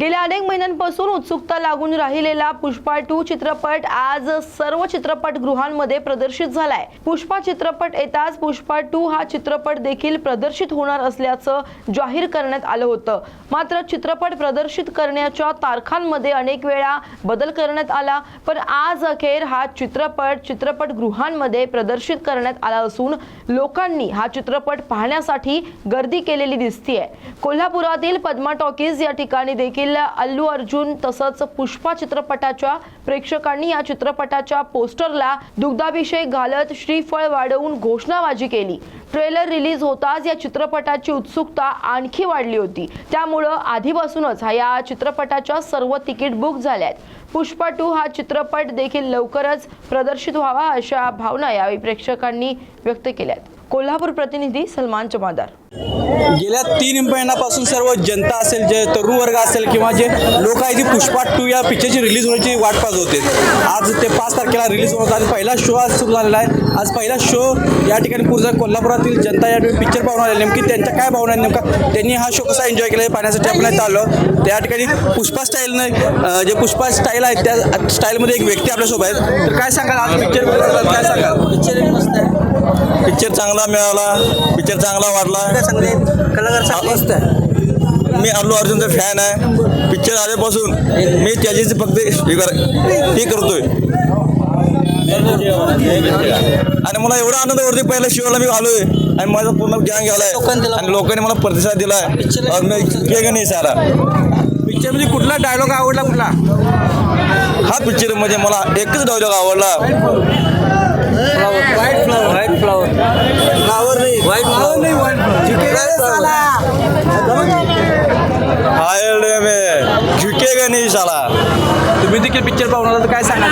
गेल्या अनेक महिन्यांपासून उत्सुकता लागून राहिलेला पुष्पा टू चित्रपट आज सर्व चित्रपटगृहांमध्ये प्रदर्शित झालाय. पुष्पा चित्रपट येताच पुष्पा टू हा चित्रपट देखील प्रदर्शित होणार असल्याचं जाहीर करण्यात आलं होतं. मात्र चित्रपट प्रदर्शित करण्याच्या तारखांमध्ये अनेक वेळा बदल करण्यात आला पण आज अखेर हा चित्रपट चित्रपटगृहांमध्ये प्रदर्शित करण्यात आला असून लोकांनी हा चित्रपट पाहण्यासाठी गर्दी केलेली दिसतीये. कोल्हापुरातील पद्मा टॉकीज या ठिकाणी देखील अल्लू अर्जुन तसंच पुष्पा चित्रपटाच्या प्रेक्षकांनी या चित्रपटाच्या पोस्टरला दुग्धाभिषेक घालत श्रीफळ वाढवून घोषणाबाजी केली. ट्रेलर रिलीज होताच या चित्रपटाची उत्सुकता आणखी वाढली होती. त्यामुळं आधीपासूनच हा या चित्रपटाच्या सर्व तिकीट बुक झाल्या आहेत पुष्पा टू हा चित्रपट देखील लवकरच प्रदर्शित व्हावा अशा भावना यावेळी प्रेक्षकांनी व्यक्त केल्या आहेत कोल्हापूर प्रतिनिधी सलमान जमादार गेल्या तीन महिन्यापासून सर्व जनता असेल जे तरुण वर्ग असेल किंवा जे लोक आहे जी पुष्पा टू या पिक्चरची रिलीज होण्याची वाट पाहत होते. आज ते पाच तारखेला रिलीज होत. आणि पहिला शो आज सुरू झालेला आहे. आज पहिला शो या ठिकाणी पूर्ण कोल्हापुरातील जनता या ठिकाणी पिक्चर पाहून आले नेमकी त्यांच्या काय भावना आहेत नेमका त्यांनी हा शो कसा एन्जॉय केला हे पाहण्यासाठी आपण इथं आलो. त्या ठिकाणी पुष्पा स्टाईलनं जे पुष्पा स्टाईल आहे त्या स्टाईलमध्ये एक व्यक्ती आपल्यासोबत आहेत तर काय सांगाल आज पिक्चर काय सांगाल? पिक्चर मस्त आहे. पिक्चर चांगला मिळाला पिक्चर चांगला वाटला चांगले कलाकार चांगले मस्त आहे मी अल्लू अर्जुनचा फॅन आहे. पिक्चर आल्यापासून मी त्याचीच फक्त हे कर हे करतोय. आणि मला एवढा आनंद वाटतोय पहिल्या शिवाला मी आलोय. आणि माझा पूर्ण गँग लोकांनी आलाय. आणि लोकांनी मला प्रतिसाद दिलाय. नाही सारा. पिक्चरमध्ये कुठला डायलॉग आवडला कुठला? हा पिक्चरमध्ये मला एकच डायलॉग आवडला. साला तुम्ही देखील पिक्चर पाहून आलात तर काय सांगाल?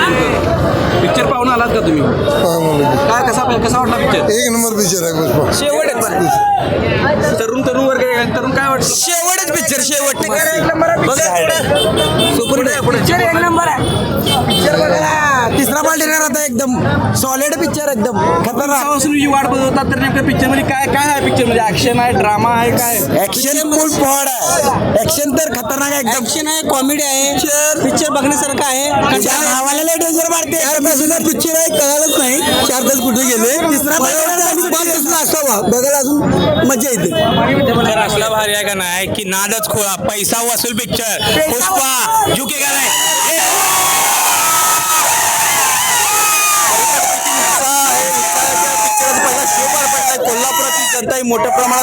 पिक्चर पाहून आलात का तुम्ही? काय कसा कसा वाटला पिक्चर एक नंबर पिक्चर आहे पुष्पा. शेवट आहे तरुण तरुण वर्ग. तरुण काय वाटतं शेवटच पिक्चर शेवट. सुपर पिक्चर एक नंबर आहे तिसरा पार्टी आता एकदम. सॉलिड पिक्चर एकदम खतरनाक. वाट बघत होतात तर नेमकं पिक्चरमध्ये काय काय आहे पिक्चरमध्ये? ऍक्शन आहे ड्रामा आहे काय? ऍक्शन फुल पॉड आहे. ऍक्शन तर खतरनाक आहे एकदम. ऍक्शन आहे कॉमेडी आहे. पिक्चर बघण्यासारखं आहे. नावाला डेंजर मारते. चार तासाचा पिक्चर आहे कळालंच नाही. चार तास कुठे गेले? तिसरा असावा. बघायला अजून मजा येते. पिक्चर असला भारी आहे का नाही? की नादच खोळा. पैसा वसूल पिक्चर पुष्पा झुके का नाही जनता ही मोठ्या हा।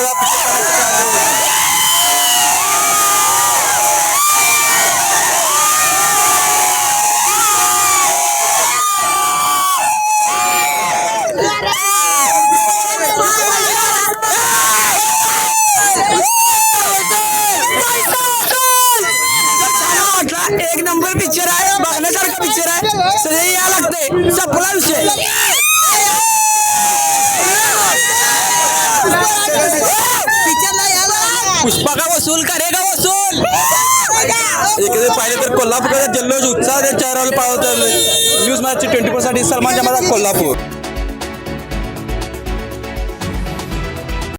आहे. एक नंबर पिक्चर आहे, बघण्यासारखं पिक्चर आहे. सगळे या लागते. संपला विषय. पुष्पा का वसूल करेगा वसूल? इकडे पाहिलं तर कोल्हापूरचा जल्लोष उत्साह त्या चेहऱ्यावर पाहत न्यूज मॅच ट्वेंटी फोरसाठी सलमान जमादा कोल्हापूर.